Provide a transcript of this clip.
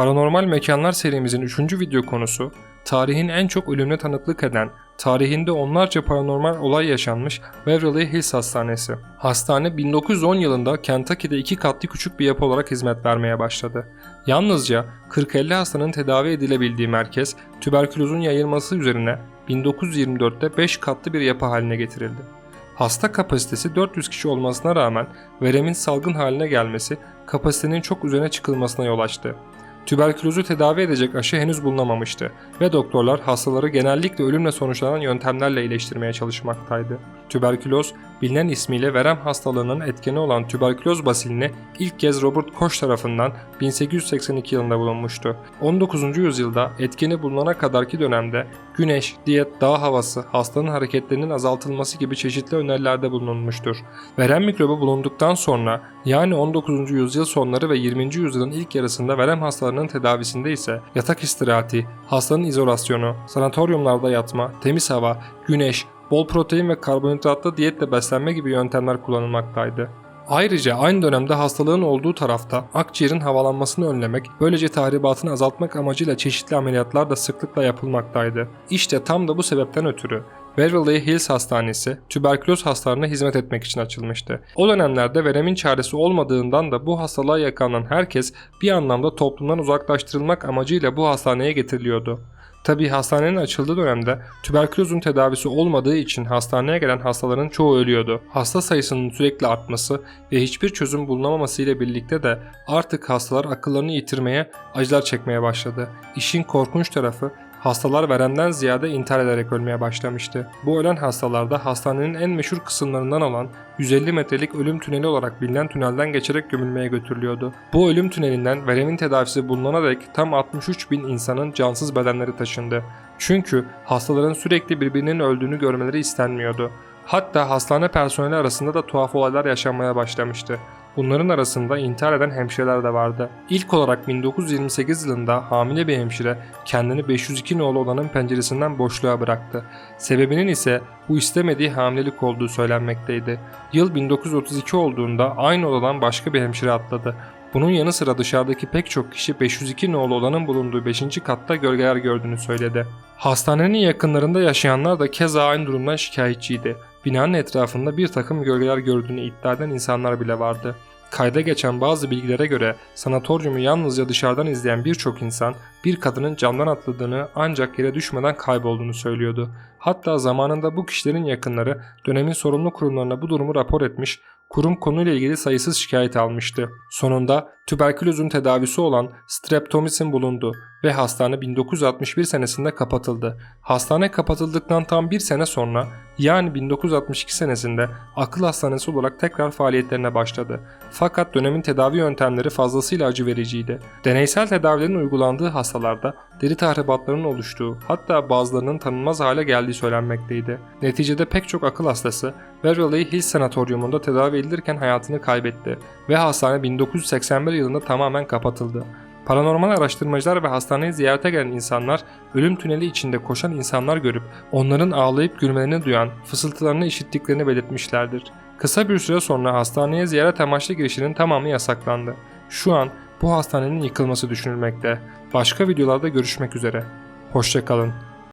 Paranormal Mekanlar serimizin 3. video konusu, tarihin en çok ölümüne tanıklık eden, tarihinde onlarca paranormal olay yaşanmış Beverly Hills Hastanesi. Hastane 1910 yılında Kentucky'de iki katlı küçük bir yapı olarak hizmet vermeye başladı. Yalnızca 40-50 hastanın tedavi edilebildiği merkez, tüberkülozun yayılması üzerine 1924'te 5 katlı bir yapı haline getirildi. Hasta kapasitesi 400 kişi olmasına rağmen veremin salgın haline gelmesi kapasitenin çok üzerine çıkılmasına yol açtı. Tüberkülozu tedavi edecek aşı henüz bulunamamıştı ve doktorlar hastaları genellikle ölümle sonuçlanan yöntemlerle iyileştirmeye çalışmaktaydı. Tüberküloz, bilinen ismiyle verem hastalığının etkeni olan tüberküloz basilini ilk kez Robert Koch tarafından 1882 yılında bulunmuştu. 19. yüzyılda etkeni bulunana kadarki dönemde güneş, diyet, dağ havası, hastanın hareketlerinin azaltılması gibi çeşitli önerilerde bulunmuştur. Verem mikrobu bulunduktan sonra yani 19. yüzyıl sonları ve 20. yüzyılın ilk yarısında verem hastalarının tedavisinde ise yatak istirahati, hastanın izolasyonu, sanatoryumlarda yatma, temiz hava, güneş, bol protein ve karbonhidratlı diyetle beslenme gibi yöntemler kullanılmaktaydı. Ayrıca aynı dönemde hastalığın olduğu tarafta akciğerin havalanmasını önlemek, böylece tahribatını azaltmak amacıyla çeşitli ameliyatlar da sıklıkla yapılmaktaydı. İşte tam da bu sebepten ötürü Beverly Hills Hastanesi tüberküloz hastalarına hizmet etmek için açılmıştı. O dönemlerde veremin çaresi olmadığından da bu hastalığa yakalanan herkes bir anlamda toplumdan uzaklaştırılmak amacıyla bu hastaneye getiriliyordu. Tabi hastanenin açıldığı dönemde tüberkülozun tedavisi olmadığı için hastaneye gelen hastaların çoğu ölüyordu. Hasta sayısının sürekli artması ve hiçbir çözüm bulunamaması ile birlikte de artık hastalar akıllarını yitirmeye, acılar çekmeye başladı. İşin korkunç tarafı Hastalar veremden ziyade intihar ederek ölmeye başlamıştı. Bu ölen hastalarda hastanenin en meşhur kısımlarından olan 150 metrelik ölüm tüneli olarak bilinen tünelden geçerek gömülmeye götürülüyordu. Bu ölüm tünelinden veremin tedavisi bulunana dek tam 63 bin insanın cansız bedenleri taşındı. Çünkü hastaların sürekli birbirinin öldüğünü görmeleri istenmiyordu. Hatta hastane personeli arasında da tuhaf olaylar yaşanmaya başlamıştı. Bunların arasında intihar eden hemşireler de vardı. İlk olarak 1928 yılında hamile bir hemşire kendini 502 nolu odanın penceresinden boşluğa bıraktı. Sebebinin ise bu istemediği hamilelik olduğu söylenmekteydi. Yıl 1932 olduğunda aynı odadan başka bir hemşire atladı. Bunun yanı sıra dışarıdaki pek çok kişi 502 nolu odanın bulunduğu 5. katta gölgeler gördüğünü söyledi. Hastanenin yakınlarında yaşayanlar da keza aynı durumdan şikayetçiydi. Binanın etrafında bir takım gölgeler gördüğünü iddia eden insanlar bile vardı. Kayda geçen bazı bilgilere göre sanatoryumu yalnızca dışarıdan izleyen birçok insan bir kadının camdan atladığını ancak yere düşmeden kaybolduğunu söylüyordu. Hatta zamanında bu kişilerin yakınları dönemin sorumlu kurumlarına bu durumu rapor etmiş, kurum konuyla ilgili sayısız şikayet almıştı. Sonunda tüberkülozun tedavisi olan streptomycin bulundu ve hastane 1961 senesinde kapatıldı. Hastane kapatıldıktan tam bir sene sonra yani 1962 senesinde akıl hastanesi olarak tekrar faaliyetlerine başladı. Fakat dönemin tedavi yöntemleri fazlasıyla acı vericiydi. Deneysel tedavilerin uygulandığı hastalarda deri tahribatlarının oluştuğu hatta bazılarının tanınmaz hale geldiği söylenmekteydi. Neticede pek çok akıl hastası Beverly Hills Sanatoryumunda tedavi edilirken hayatını kaybetti ve hastane 1981 yılında tamamen kapatıldı. Paranormal araştırmacılar ve hastaneye ziyarete gelen insanlar ölüm tüneli içinde koşan insanlar görüp onların ağlayıp gülmelerini duyan, fısıltılarını işittiklerini belirtmişlerdir. Kısa bir süre sonra hastaneye ziyaret amaçlı girişinin tamamı yasaklandı. Şu an bu hastanenin yıkılması düşünülmekte. Başka videolarda görüşmek üzere. Hoşçakalın.